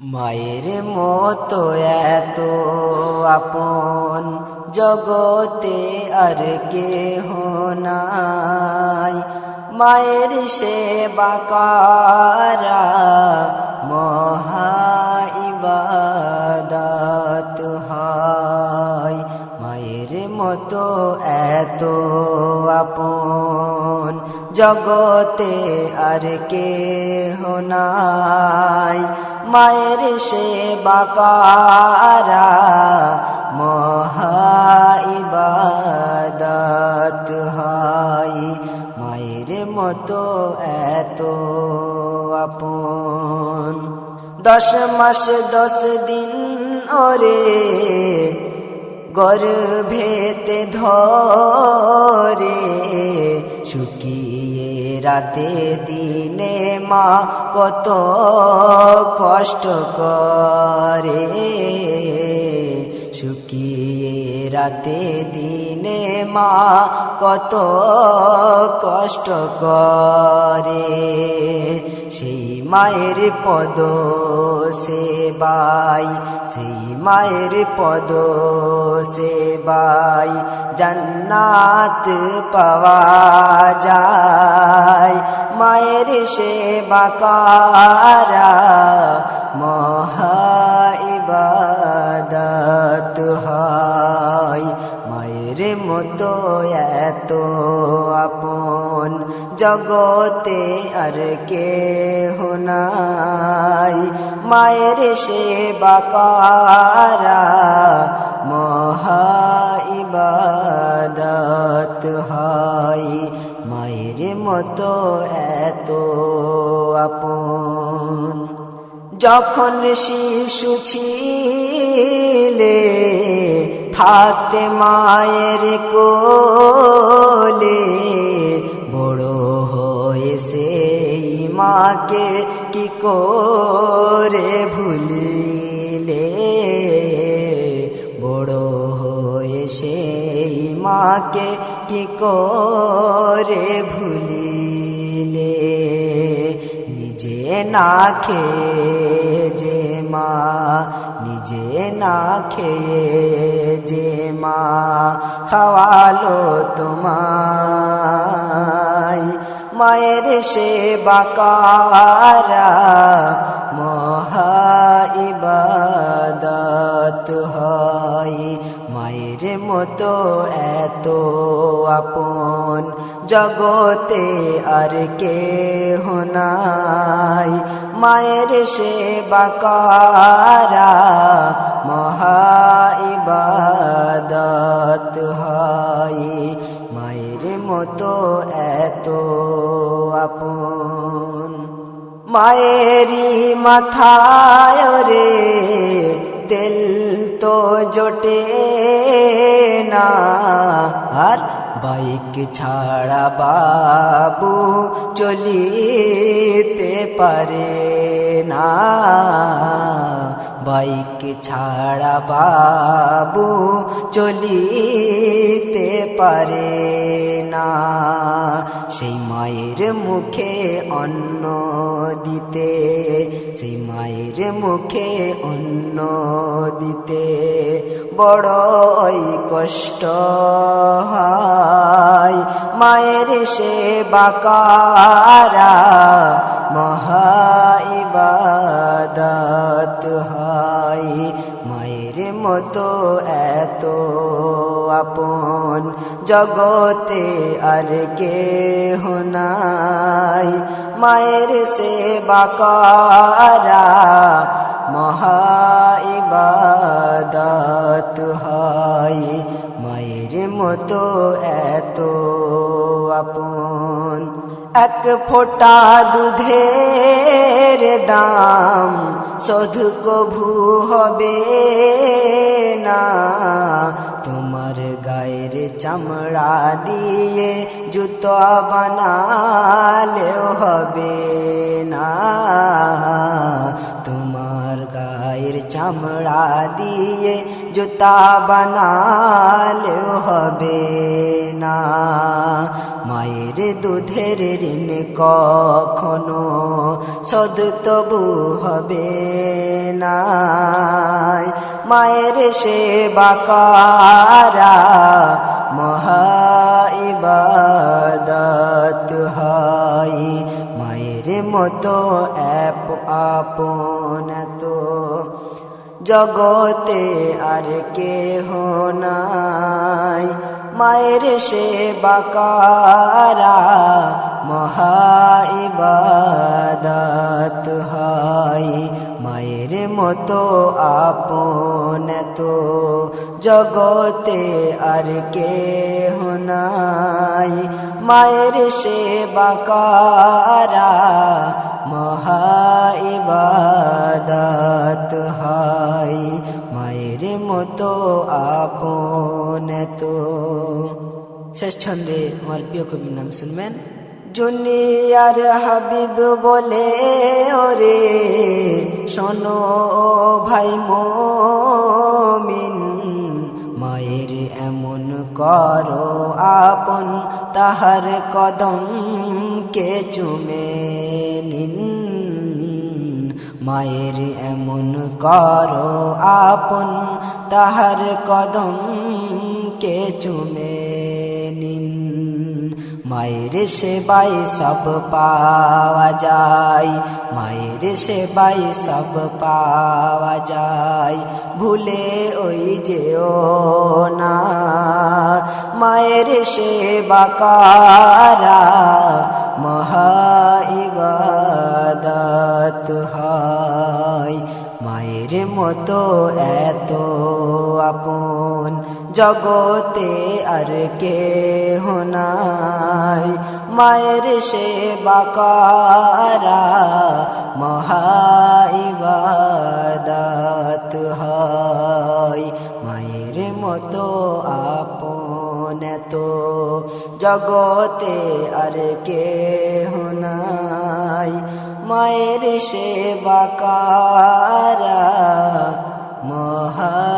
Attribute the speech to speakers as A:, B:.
A: মায়ের মতো এত আপন জগতে আর কেহ নাই। মায়ের সেবা করা মহা ইবাদত হয়। মায়ের মতো এত আপন জগতে আর কেহ নাই। মায়ের সেবা করা মহা ইবাদত হয়। মায়ের মতো এত আপন। দশ মাস, দশ দিন ওরে গর্ভেতে ধরে রাতে দিনে মা কত কষ্ট করে। শুকিয়ে রাতে দিনে মা কত কষ্ট করে। সেই মায়ের পদ সেবাই সেই মায়ের পদ সেবাই জান্নাত পাওয়া যায়। মায়ের সেবা কারা মহা ইবাদত হয়। মতো এত আপন জগতে আর কেহ নাই। মায়ের সেবা কারা মহা ইবাদত হয়। মায়ের মতো এত আপন যখন শিশু ছিলে থাকতে মায়ের কোলে, বড় হয়ে মাকে কি করে ভুলিলে? বড় হয়ে মাকে কি করে ভুলিলে? নিজে না খেয়ে যে মা নিজে না খেয়ে যে মা খাওয়ালো তোমায়। মায়ের সেবা কারা মহা ইবাদত হয়। মায়ের মতো এত আপন জগতে আর কেহ নাই। মায়ের সেবা কারা ইবাদত হয়। মায়ের মতো এত আপন। মায়েরই মাথায় রে তেল তো জোটে না। আর বাইক ছাড়া বাবু চলিতে পারে না। বাইক ছাড়া বাবু চলিতে পারে না। সেই মায়ের মুখে অন্ন দিতে, সেই মায়ের মুখে অন্ন দিতে বড়ই কষ্ট হয়। মায়ের সেবা কারা এত আপন জগতে আর কেহ নাই। মায়ের সেবা কারা মহা হয়। মায়ের মতো এত আপন। এক ফোঁটা দুধের দাম শোধ কভু হবে না। তোমার গায়ের চামড়া দিয়ে জুতো বানালেও হবে না। তোমার গায়ে গায়ের চামড়া দিয়ে জুতা বানালেও হবে না। মায়ের দুধের ঋণ কখনো সদ তবু হবে না মায়ের সেবা কারা মহা ইবাদত হয়। মায়ের মতো অ্যাপ আপন তো জগতে আর কেহ নাই। মায়ের সেবা কারা মহা ইবাদত হয়। মায়ের মতো আপন তো জগতে আর কেহ নাই। মায়ের সেবা কারা মহা ইবাদত হয়। মতো আপন তো শেষ ছন্দে আমার প্রিয় কবির নাম শুনবেন জুনিয়ার হাবিব বলে ওরে শোনো ভাই মমিন মায়ের এমন করো আপন তাহার কদম কে চুমে মায়ের এমন করো আপন, তাহার কদম কে চুমে নিন। মায়ের সেবাই সব পাওয়া যায়, মায়ের সেবাই সব পাওয়া যায়। ভুলে ওই যেও না, মায়ের সেবা কারা মহা ইবাদত হয়। মায়ের মতো এত আপন জগতে আর কে নাই। মায়ের সেবা কারা মহা ইবাদত হয়। মায়ের মতো আপন তো জগতে আর কে নাই। মায়ের সেবাকারা মহা